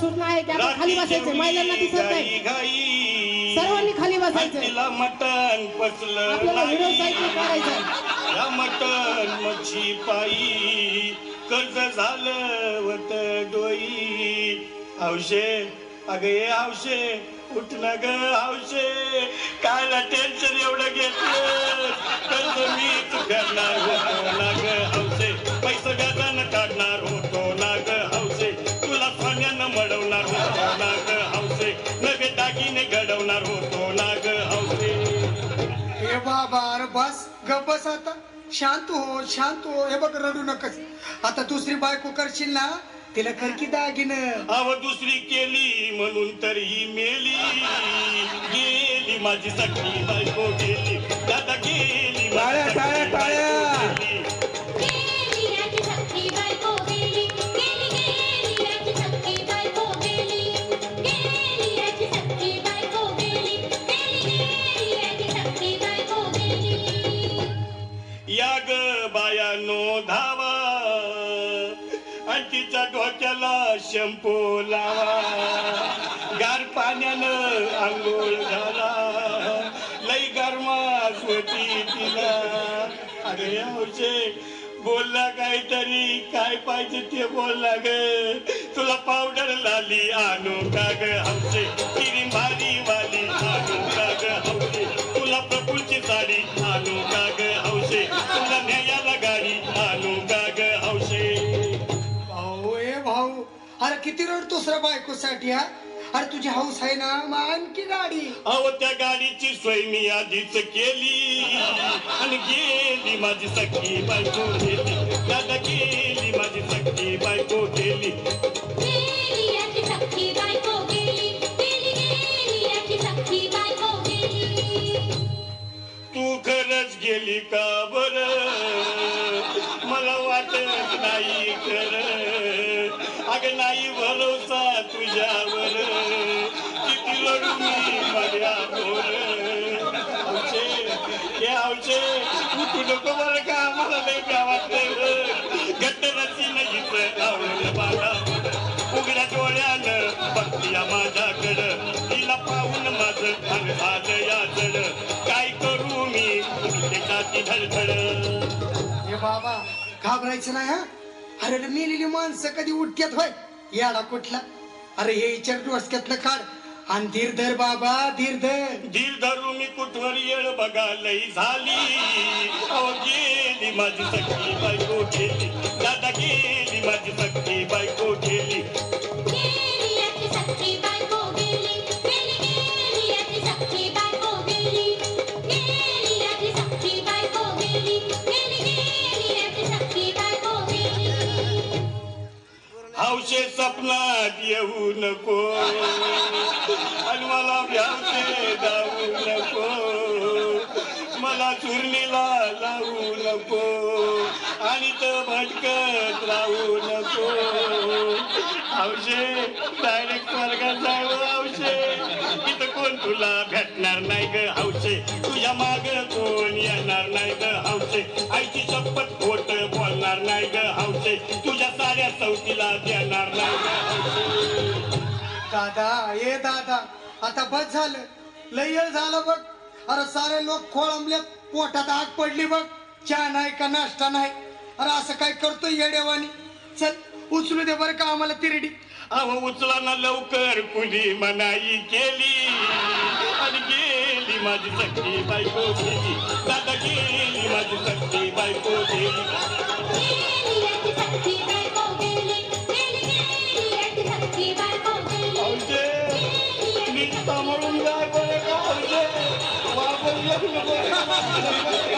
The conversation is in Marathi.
सूचना आहे की खाली बसायचं महिलांना दिसत नाही. सर्वांनी खाली बसायचं. तिला मटण पचलं आपल्याला व्हिडिओ नाही. साईड करायचं या मटण मच्छी पायी कर्ज झालं वत डोई. हौशे अगं ये हौशे उठ ना ग हौशे कायला टेन्शन एवढं घेतलं? कर्ज मीच करणार होतो ना ग हौशे पैसे व्याजानं घडवणार होतो ना ग हौशे हे बाबा अरे बस गप बस आता. शांत हो शांत हो. हे बघ रडू नकस. आता दुसरी बायको करशील ना तिला कर की दागिन. अव दुसरी केली म्हणून तर ही मेली. गेली माझी सखी बायको गेली. दादा गेली. धावा. आणि तिच्या डोक्याला शंपू लावा. गार पाण्यानं आंघोळ झाला लई गरमा होती तिला. अरे हौशे बोलला काहीतरी काय पाहिजे ते बोलला ग. तुला पावडर लाली आणू का ग आमचे किरी मारी वाली आणू का ग तुला प्रफुलची साडी आणू का किती रडतोस रे बायकोसाठी हा? अरे तुझी हौस आहे ना मग आणखी गाडी. अहो त्या गाडीची सोय मी आधीच केली. आणि गेली माझी सखी बायको गेली. दादा गेली माझी सखी बायको गेली. गेली याची सख्खी बायको गेली. गेली गेली याची सख्खी बायको गेली. तू खरंच गेली का बर? मला वाटत नाही खर. मग नाही भरोसा तुझ्यावर. किती लढू मी माझ्यावर औषे हे औषे उठू नको बरं का? मला लई गावात घट्ट रची नाही आवडलं बाळा उघड्या डोळ्यानं बघतीया माझ्याकडं. तिला पाहून माझं खान झालं या जड काय करू मी? त्याची धडधड. हे बाबा घाबरायचं नाही हा? अरे रे मेलेली माणसं कधी उठक्यात होय? याडा कुठला? अरे हे विचार डोसक्यातलं काढ. आणि धीर धर बाबा धीर धर धीर धरू मी कुठवर येळ बघा लई झाली. अहो गेली माझी सखी बायको गेली. दादा गेली माझी सखी बायको गेली गेली हौशे सपनात येऊ नको. आणि मला व्यावशे जाऊ नको. मला चुरणीला लावू नको. आणि तर भटकत राहू नको. हौशे डायरेक्ट मार्गात जाऊ हौशे इथं कोण तुला भेटणार नाही ग हौशे तुझ्या माग कोण येणार नाही ग हौशे आईची शपथ दादा आता बस झालं. लय झालं बघ. अरे सारे लोक खोळंबलेत पोटात आग पडली बघ. चहा नाही का नाश्ता नाही? अरे असं काय करतोय येडेवानी चल उचलू दे बरं का आम्हाला तिरडी. अहो उचला ना लवकर. कुणी मनाई केली? आणि गेली माझी सखी बायको गेली. दादा गेली माझी सखी बायको गेली. गेली याची सख्खी बायको. गेली ハハハハ!